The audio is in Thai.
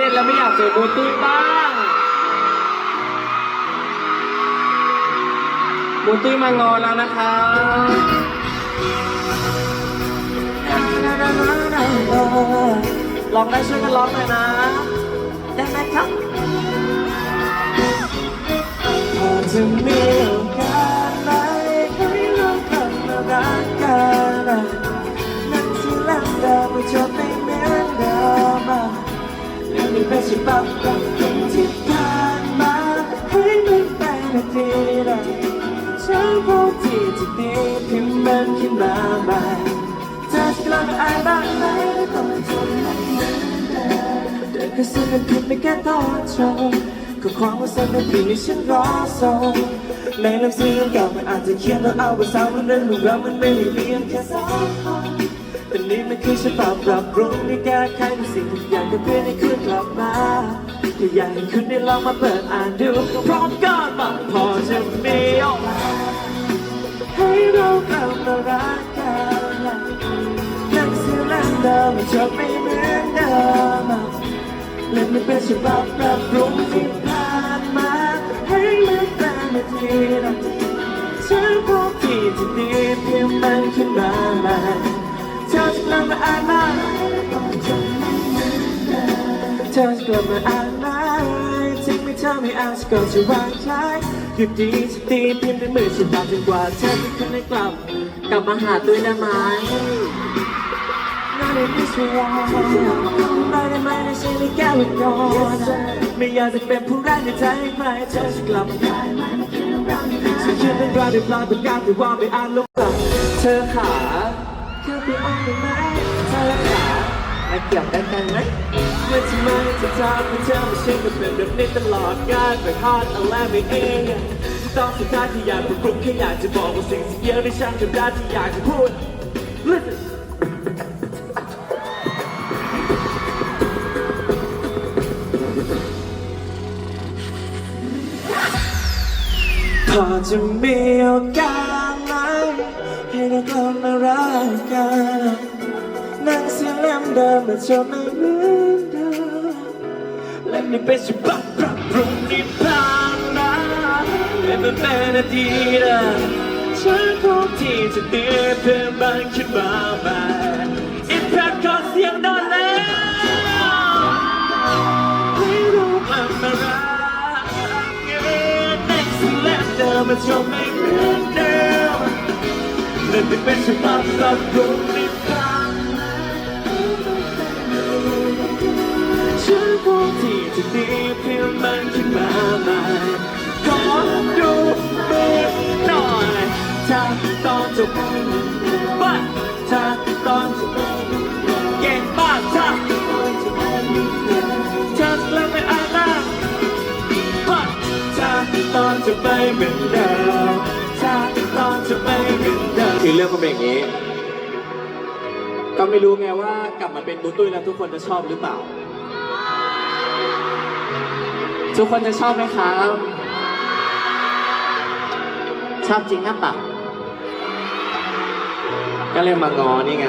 เล่นแล้วไม่อยากเจอบูตุ้บ้างบูตุ้มางอแล้วนะคะร้องได้ช่วยกันร้องหน่อยนะ ได้ไหมครับพอจะมี และนี่ป็นฉบับกับคนที่ผ่านมาให้มันเป็นนาทีละฉันพบที่จะดีพิมพ์มันขึ้นมาใหม่จะกลับมาอานบ้างไหมต้องทนมันเหมือนเดิมเดินก็สู้กันผิดไม่แค่ตอนชมก็ความว่าสักนาทีนี้ฉันรอส่งในหนังสือเก่ามันอาจจะเขียนแล้วเอาไปซ้ำมันเรื่องของเรามันไม่ได้เรียนแค่สองคน ต่นี่มันคือฉบับปรับปรุงที่แก้ไขทุกสิ่งทุกอย่างเพื่อให้คืนกลับมาก็อยากให้คุณได้ลองมาเปิดอ่านดูพร้อมกันมาพอจะมีโอกาให้เรากลับมารักกันนังสือเล่มเดิมมันจะไม่เหมือนเดิมและมันเป็นฉบับปรับปรุงที่ผ่านมาให้มันเป็นนาทีละฉันพบที่จะดีเพียงมันขึ้นมาใหม่ เธอจะกลับมาอ่านมาเธอจะกลับมาอ่านมาถึงไม่เธอไม่อ่านฉันก็จะวางใจหยุดดีสติเพียงด้วยมือฉันตามจนกว่าเธอจะขึ้นได้กลับ กลับมาหาตัวได้ไหม Not in this world ไม่ได้ไม่ได้ใช่ไม่แก้วก่อนไม่อยากจะเป็นผู้ร้ายในใจใครเธอจะกลับมาได้ไหมฉันเชื่อเป็นราวด้วยปลาเป็นการที่ว่าไม่อาจลงกลับเธอขา ค่ไปอ้อมได้ไหมเธอขาและเกี่ยวกันกันไหมเมื่อทำไมเธอทำให้เธอไม่ใช่ก็เป็นแบบนี้ตลอดกาลไปฮอดเอาแลไม่เองตอนสุดท้ายที่อยากปรุงแค่อยากจะบอกว่าสิ่งที่งเดียอะที่ฉันทำได้ที่อยากจะพูด Listen พอจะมีโอกาสไหม เรากลับมารักกันนั่งเสือเล่มเดิมมันจะไม่เหมือนเดิมและนี่เป็นฉบับปรับปรุงที่ผ่านมาให้มันเป็นนาทีละฉันพบที่จะดีเพื่อมันขึ้นมาใหม่อินแพคขอเสียงดังแล้วให้เรากลับมารักกันในสิ่งแรกเดิมมันจะไม่เหมือนเดิม และที่เป็นฉบับปรับปรุงที่ผ่านมาฉันพบที่จะดีเพียงมันขึ้นมาใหม่ขอดูมือหน่อยถ้าตอนจบบ้าถ้าตอนจบเก่งมากถ้าจะกลับไปอ่านหน้าถ้าตอนจะไปเหมือนเดิม คือเรื่องมันเป็นอย่างนี้ ก็ไม่รู้ไงว่ากลับมาเป็นบูตุ้ยแล้วทุกคนจะชอบหรือเปล่า ทุกคนจะชอบไหมครับ ชอบจริงหรือเปล่าก็เลยมางอนี่ไง